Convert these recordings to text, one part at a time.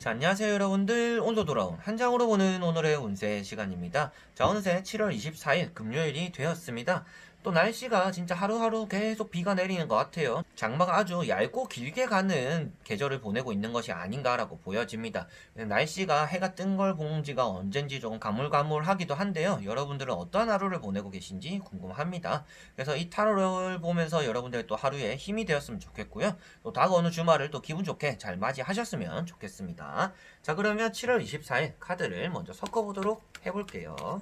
자, 안녕하세요 여러분들. 오늘도 돌아온 한 장으로 보는 오늘의 운세 시간입니다. 자, 어느새 7월 24일 금요일이 되었습니다. 또 날씨가 진짜 하루하루 계속 비가 내리는 것 같아요. 장마가 아주 얇고 길게 가는 계절을 보내고 있는 것이 아닌가라고 보여집니다. 날씨가 해가 뜬 걸 본 지가 언젠지 조금 가물가물하기도 한데요. 여러분들은 어떤 하루를 보내고 계신지 궁금합니다. 그래서 이 타로를 보면서 여러분들 또 하루에 힘이 되었으면 좋겠고요. 또 다가오는 주말을 또 기분 좋게 잘 맞이하셨으면 좋겠습니다. 자, 그러면 7월 24일 카드를 먼저 섞어보도록 해볼게요.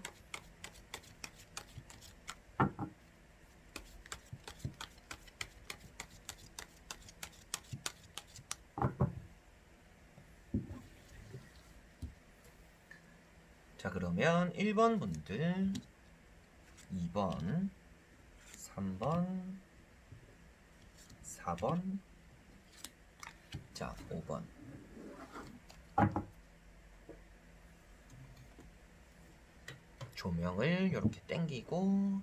자, 그러면 1번 분들, 2번, 3번, 4번, 자, 5번. 조명을 이렇게 땡기고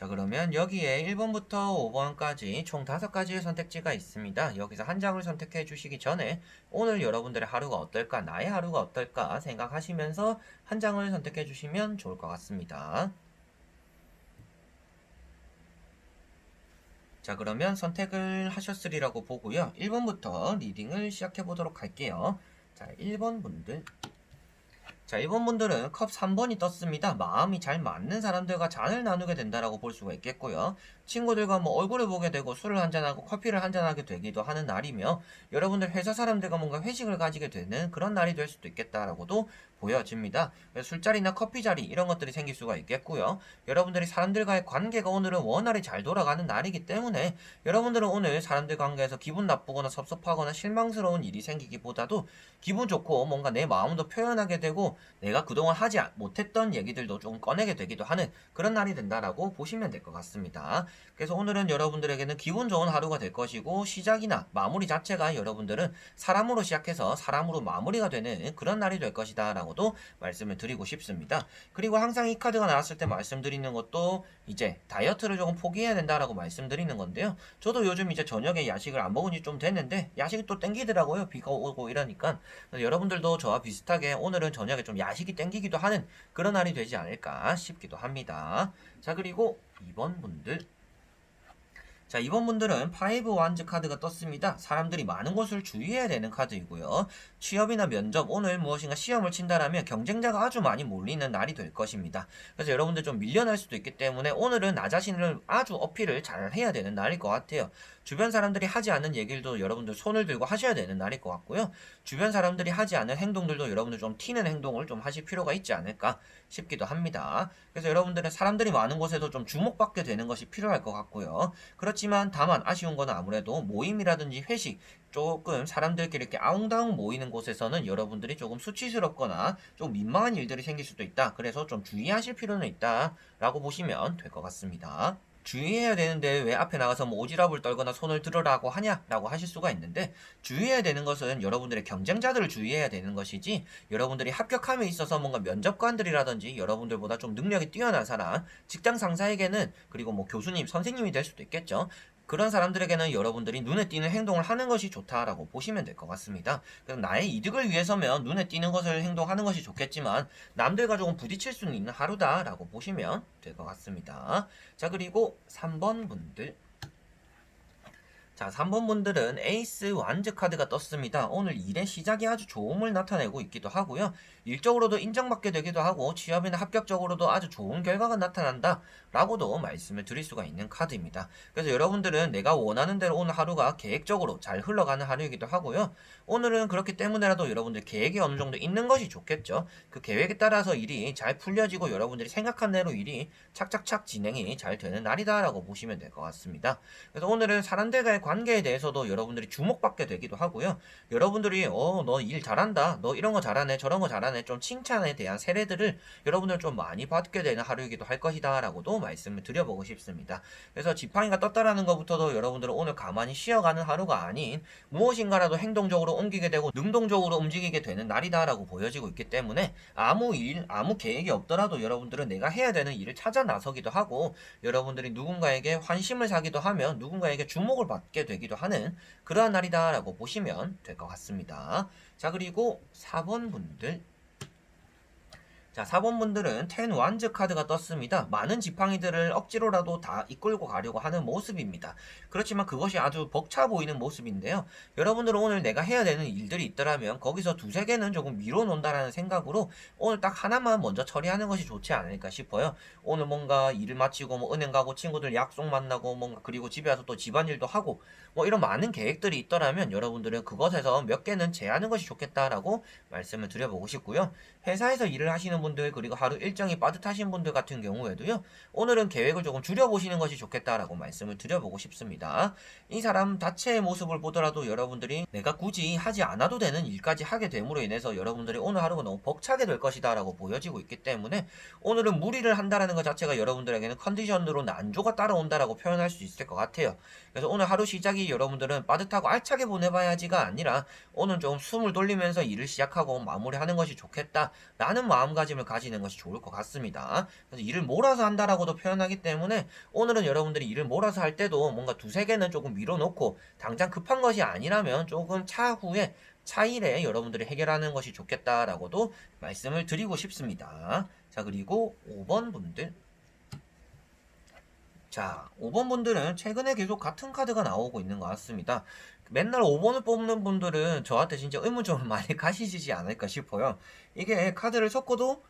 자 그러면 여기에 1번부터 5번까지 총 5가지의 선택지가 있습니다. 여기서 한 장을 선택해 주시기 전에 오늘 여러분들의 하루가 어떨까 나의 하루가 어떨까 생각하시면서 한 장을 선택해 주시면 좋을 것 같습니다. 자 그러면 선택을 하셨으리라고 보고요. 1번부터 리딩을 시작해 보도록 할게요. 자 1번 분들 자, 1번 분들은 컵 3번이 떴습니다. 마음이 잘 맞는 사람들과 잔을 나누게 된다라고 볼 수가 있겠고요. 친구들과 뭐 얼굴을 보게 되고 술을 한잔하고 커피를 한잔하게 되기도 하는 날이며 여러분들 회사 사람들과 뭔가 회식을 가지게 되는 그런 날이 될 수도 있겠다라고도 보여집니다. 술자리나 커피 자리 이런 것들이 생길 수가 있겠고요. 여러분들이 사람들과의 관계가 오늘은 원활히 잘 돌아가는 날이기 때문에 여러분들은 오늘 사람들 관계에서 기분 나쁘거나 섭섭하거나 실망스러운 일이 생기기보다도 기분 좋고 뭔가 내 마음도 표현하게 되고 내가 그동안 하지 못했던 얘기들도 좀 꺼내게 되기도 하는 그런 날이 된다라고 보시면 될 것 같습니다. 그래서 오늘은 여러분들에게는 기분 좋은 하루가 될 것이고 시작이나 마무리 자체가 여러분들은 사람으로 시작해서 사람으로 마무리가 되는 그런 날이 될 것이다 라고도 말씀을 드리고 싶습니다. 그리고 항상 이 카드가 나왔을 때 말씀드리는 것도 이제 다이어트를 조금 포기해야 된다라고 말씀드리는 건데요. 저도 요즘 이제 저녁에 야식을 안 먹은 지 좀 됐는데 야식이 또 땡기더라고요. 비가 오고 이러니까 여러분들도 저와 비슷하게 오늘은 저녁에 좀 야식이 땡기기도 하는 그런 날이 되지 않을까 싶기도 합니다. 자 그리고 2번 분들 자, 이번 분들은 파이브 완즈 카드가 떴습니다. 사람들이 많은 곳을 주의해야 되는 카드이고요. 취업이나 면접, 오늘 무엇인가 시험을 친다라면 경쟁자가 아주 많이 몰리는 날이 될 것입니다. 그래서 여러분들 좀 밀려날 수도 있기 때문에 오늘은 나 자신을 아주 어필을 잘 해야 되는 날일 것 같아요. 주변 사람들이 하지 않는 얘기들도 여러분들 손을 들고 하셔야 되는 날일 것 같고요. 주변 사람들이 하지 않는 행동들도 여러분들 좀 튀는 행동을 좀 하실 필요가 있지 않을까 싶기도 합니다. 그래서 여러분들은 사람들이 많은 곳에도 좀 주목받게 되는 것이 필요할 것 같고요. 그렇지 만 다만 아쉬운 건 아무래도 모임이라든지 회식 조금 사람들끼리 이렇게 아웅다웅 모이는 곳에서는 여러분들이 조금 수치스럽거나 좀 민망한 일들이 생길 수도 있다. 그래서 좀 주의하실 필요는 있다라고 보시면 될 것 같습니다. 주의해야 되는데 왜 앞에 나가서 뭐 오지랖을 떨거나 손을 들으라고 하냐라고 하실 수가 있는데 주의해야 되는 것은 여러분들의 경쟁자들을 주의해야 되는 것이지 여러분들이 합격함에 있어서 뭔가 면접관들이라든지 여러분들보다 좀 능력이 뛰어난 사람 직장 상사에게는 그리고 뭐 교수님 선생님이 될 수도 있겠죠 그런 사람들에게는 여러분들이 눈에 띄는 행동을 하는 것이 좋다라고 보시면 될 것 같습니다. 그럼 나의 이득을 위해서면 눈에 띄는 것을 행동하는 것이 좋겠지만 남들과 조금 부딪힐 수는 있는 하루다라고 보시면 될 것 같습니다. 자 그리고 3번 분들 자, 3번 분들은 에이스 완즈 카드가 떴습니다. 오늘 일의 시작이 아주 좋음을 나타내고 있기도 하고요. 일적으로도 인정받게 되기도 하고 취업이나 합격적으로도 아주 좋은 결과가 나타난다 라고도 말씀을 드릴 수가 있는 카드입니다. 그래서 여러분들은 내가 원하는 대로 오늘 하루가 계획적으로 잘 흘러가는 하루이기도 하고요. 오늘은 그렇기 때문에라도 여러분들 계획이 어느 정도 있는 것이 좋겠죠. 그 계획에 따라서 일이 잘 풀려지고 여러분들이 생각한 대로 일이 착착착 진행이 잘 되는 날이다 라고 보시면 될 것 같습니다. 그래서 오늘은 사람들과의 관계에 대해서도 여러분들이 주목받게 되기도 하고요. 여러분들이 어 너 일 잘한다, 너 이런 거 잘하네, 저런 거 잘하네, 좀 칭찬에 대한 세례들을 여러분들 좀 많이 받게 되는 하루이기도 할 것이다라고도 말씀을 드려보고 싶습니다. 그래서 지팡이가 떴다라는 것부터도 여러분들은 오늘 가만히 쉬어가는 하루가 아닌 무엇인가라도 행동적으로 옮기게 되고 능동적으로 움직이게 되는 날이다라고 보여지고 있기 때문에 아무 일, 아무 계획이 없더라도 여러분들은 내가 해야 되는 일을 찾아 나서기도 하고 여러분들이 누군가에게 환심을 사기도 하면 누군가에게 주목을 받게 되기도 하는 그러한 날이다라고 보시면 될 것 같습니다. 자, 그리고 4번 분들. 자, 4번 분들은 10 완즈 카드가 떴습니다. 많은 지팡이들을 억지로라도 다 이끌고 가려고 하는 모습입니다. 그렇지만 그것이 아주 벅차 보이는 모습인데요. 여러분들은 오늘 내가 해야 되는 일들이 있더라면 거기서 두세 개는 조금 미뤄놓는다라는 생각으로 오늘 딱 하나만 먼저 처리하는 것이 좋지 않을까 싶어요. 오늘 뭔가 일을 마치고 뭐 은행 가고 친구들 약속 만나고 뭔가 그리고 집에 와서 또 집안일도 하고 뭐 이런 많은 계획들이 있더라면 여러분들은 그것에서 몇 개는 제하는 것이 좋겠다라고 말씀을 드려보고 싶고요. 회사에서 일을 하시는 분들 그리고 하루 일정이 빠듯하신 분들 같은 경우에도요. 오늘은 계획을 조금 줄여보시는 것이 좋겠다라고 말씀을 드려보고 싶습니다. 이 사람 자체의 모습을 보더라도 여러분들이 내가 굳이 하지 않아도 되는 일까지 하게 됨으로 인해서 여러분들이 오늘 하루가 너무 벅차게 될 것이다라고 보여지고 있기 때문에 오늘은 무리를 한다라는 것 자체가 여러분들에게는 컨디션으로 난조가 따라온다라고 표현할 수 있을 것 같아요. 그래서 오늘 하루 시작이 여러분들은 빠듯하고 알차게 보내봐야지가 아니라 오늘 좀 숨을 돌리면서 일을 시작하고 마무리하는 것이 좋겠다. 라는 마음가짐 을 가지는 것이 좋을 것 같습니다. 그래서 일을 몰아서 한다라고도 표현하기 때문에 오늘은 여러분들이 일을 몰아서 할 때도 뭔가 두세 개는 조금 밀어놓고 당장 급한 것이 아니라면 조금 차후에 차일에 여러분들이 해결하는 것이 좋겠다라고도 말씀을 드리고 싶습니다. 자, 그리고 5번 분들. 자, 5번 분들은 최근에 계속 같은 카드가 나오고 있는 것 같습니다. 맨날 5번을 뽑는 분들은 저한테 진짜 의문점을 많이 가시지 않을까 싶어요. 이게 카드를 섞어도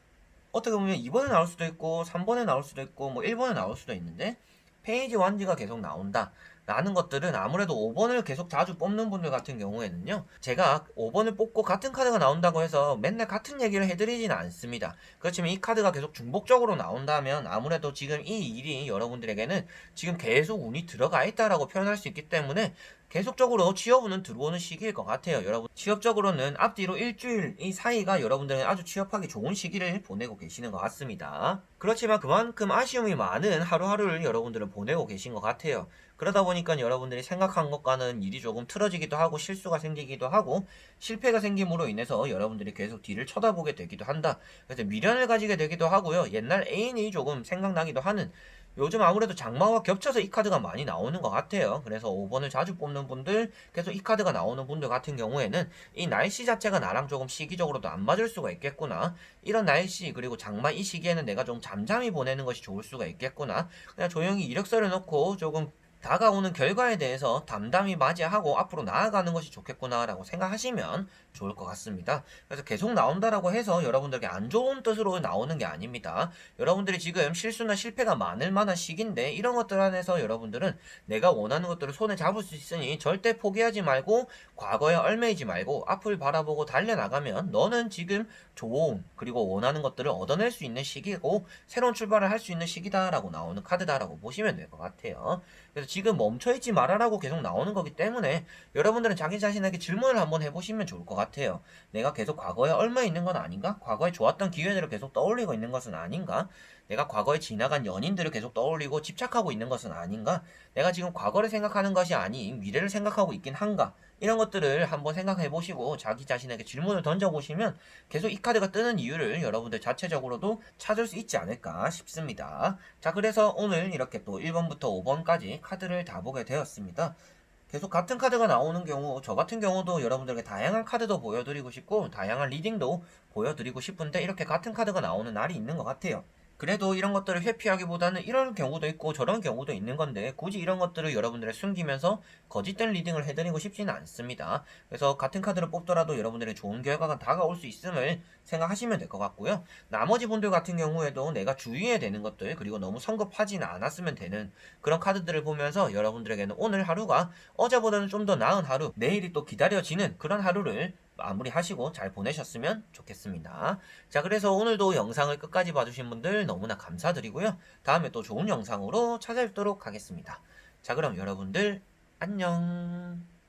어떻게 보면 2번에 나올 수도 있고 3번에 나올 수도 있고 뭐 1번에 나올 수도 있는데 페이지 완지가 계속 나온다. 라는 것들은 아무래도 5번을 계속 자주 뽑는 분들 같은 경우에는요. 제가 5번을 뽑고 같은 카드가 나온다고 해서 맨날 같은 얘기를 해드리지는 않습니다. 그렇지만 이 카드가 계속 중복적으로 나온다면 아무래도 지금 이 일이 여러분들에게는 지금 계속 운이 들어가 있다라고 표현할 수 있기 때문에 계속적으로 취업운은 들어오는 시기일 것 같아요. 여러분 취업적으로는 앞뒤로 일주일 이 사이가 여러분들은 아주 취업하기 좋은 시기를 보내고 계시는 것 같습니다. 그렇지만 그만큼 아쉬움이 많은 하루하루를 여러분들은 보내고 계신 것 같아요. 그러다 보니까 여러분들이 생각한 것과는 일이 조금 틀어지기도 하고 실수가 생기기도 하고 실패가 생김으로 인해서 여러분들이 계속 뒤를 쳐다보게 되기도 한다. 그래서 미련을 가지게 되기도 하고요. 옛날 애인이 조금 생각나기도 하는 요즘 아무래도 장마와 겹쳐서 이 카드가 많이 나오는 것 같아요. 그래서 5번을 자주 뽑는 분들, 계속 이 카드가 나오는 분들 같은 경우에는 이 날씨 자체가 나랑 조금 시기적으로도 안 맞을 수가 있겠구나. 이런 날씨, 그리고 장마 이 시기에는 내가 좀 잠잠히 보내는 것이 좋을 수가 있겠구나. 그냥 조용히 이력서를 넣고 조금 다가오는 결과에 대해서 담담히 맞이하고 앞으로 나아가는 것이 좋겠구나라고 생각하시면 좋을 것 같습니다. 그래서 계속 나온다라고 해서 여러분들에게 안 좋은 뜻으로 나오는 게 아닙니다. 여러분들이 지금 실수나 실패가 많을 만한 시기인데 이런 것들 안에서 여러분들은 내가 원하는 것들을 손에 잡을 수 있으니 절대 포기하지 말고 과거에 얽매이지 말고 앞을 바라보고 달려나가면 너는 지금 좋은 그리고 원하는 것들을 얻어낼 수 있는 시기고 새로운 출발을 할 수 있는 시기다라고 나오는 카드다라고 보시면 될 것 같아요. 그래서 지금 멈춰있지 말아라고 계속 나오는 거기 때문에 여러분들은 자기 자신에게 질문을 한번 해보시면 좋을 것 같아요. 내가 계속 과거에 얼마 있는 건 아닌가? 과거에 좋았던 기회들을 계속 떠올리고 있는 것은 아닌가? 내가 과거에 지나간 연인들을 계속 떠올리고 집착하고 있는 것은 아닌가? 내가 지금 과거를 생각하는 것이 아닌 미래를 생각하고 있긴 한가? 이런 것들을 한번 생각해 보시고 자기 자신에게 질문을 던져 보시면 계속 이 카드가 뜨는 이유를 여러분들 자체적으로도 찾을 수 있지 않을까 싶습니다. 자, 그래서 오늘 이렇게 또 1번부터 5번까지 카드를 다 보게 되었습니다. 계속 같은 카드가 나오는 경우, 저 같은 경우도 여러분들에게 다양한 카드도 보여드리고 싶고, 다양한 리딩도 보여드리고 싶은데, 이렇게 같은 카드가 나오는 날이 있는 것 같아요. 그래도 이런 것들을 회피하기보다는 이런 경우도 있고 저런 경우도 있는 건데 굳이 이런 것들을 여러분들의 숨기면서 거짓된 리딩을 해드리고 싶지는 않습니다. 그래서 같은 카드를 뽑더라도 여러분들의 좋은 결과가 다가올 수 있음을 생각하시면 될 것 같고요. 나머지 분들 같은 경우에도 내가 주의해야 되는 것들 그리고 너무 성급하지는 않았으면 되는 그런 카드들을 보면서 여러분들에게는 오늘 하루가 어제보다는 좀 더 나은 하루 내일이 또 기다려지는 그런 하루를 마무리하시고 잘 보내셨으면 좋겠습니다. 자, 그래서 오늘도 영상을 끝까지 봐주신 분들 너무나 감사드리고요. 다음에 또 좋은 영상으로 찾아뵙도록 하겠습니다. 자, 그럼 여러분들 안녕.